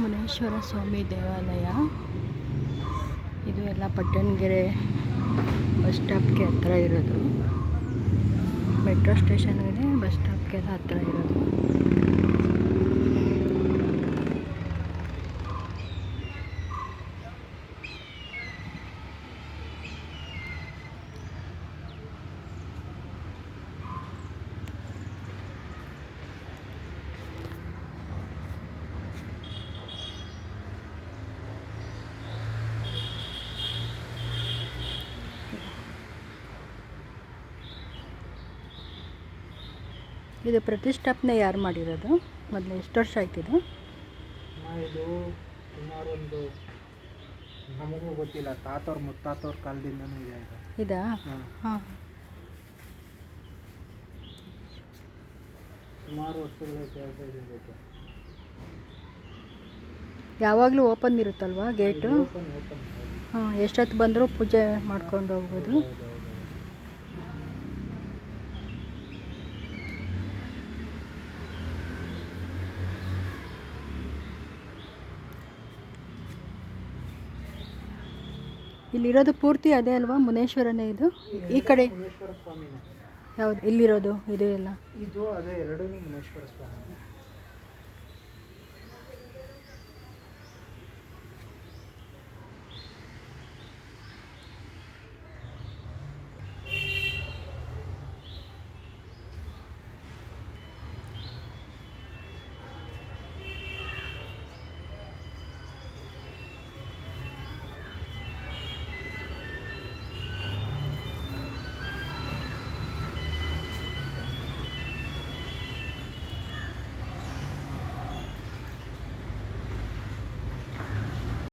ಮುನೇಶ್ವರ ಸ್ವಾಮಿ ದೇವಾಲಯ. ಇದು ಎಲ್ಲ ಪಟ್ಟಣಗೆರೆ ಬಸ್ ಸ್ಟಾಪ್ಗೆ ಹತ್ರ ಇರೋದು. ಮೆಟ್ರೋ ಸ್ಟೇಷನ್ಗೆ ಬಸ್ ಸ್ಟಾಪ್ಗೆಲ್ಲ ಹತ್ರ ಇರೋದು. ಇದು ಪ್ರತಿಷ್ಠಾಪನೆ ಯಾರು ಮಾಡಿರೋದು? ಮೊದಲು ಎಷ್ಟು ವರ್ಷ ಆಯ್ತು ಅಮ್ಮ, ಇದು ಸುಮಾರು ಒಂದು ನಮಗೂ ಗೊತ್ತಿಲ್ಲ. ತಾತವ್ರ ಮುತ್ತಾತವ್ರ ಕಾಲದಿಂದನೂ ಇದೆ ಇದು. ಇದಾ? ಹಾಂ. ಸುಮಾರು ವರ್ಷಗಳ ಕೆಲಸ ಇದೆ ಇದಕ್ಕೆ. ಯಾವಾಗಲೂ ಓಪನ್ ಇರುತ್ತಲ್ವಾ ಗೇಟು? ಓಪನ್ ಓಪನ್ ಹಾಂ ಎಷ್ಟೊತ್ತು ಬಂದರೂ ಪೂಜೆ ಮಾಡ್ಕೊಂಡು ಹೋಗ್ಬೋದು. ಇಲ್ಲಿರೋದು ಪೂರ್ತಿ ಅದೇ ಅಲ್ವಾ? ಮುನೇಶ್ವರನೇ ಇದು? ಈ ಕಡೆ ಹೌದು ಯಾವ್ದು? ಇಲ್ಲಿರೋದು ಇದು ಎಲ್ಲ? ಇದು ಅದೇ ಎರಡೂ ಮುನೇಶ್ವರ ಸ್ವಾಮಿ.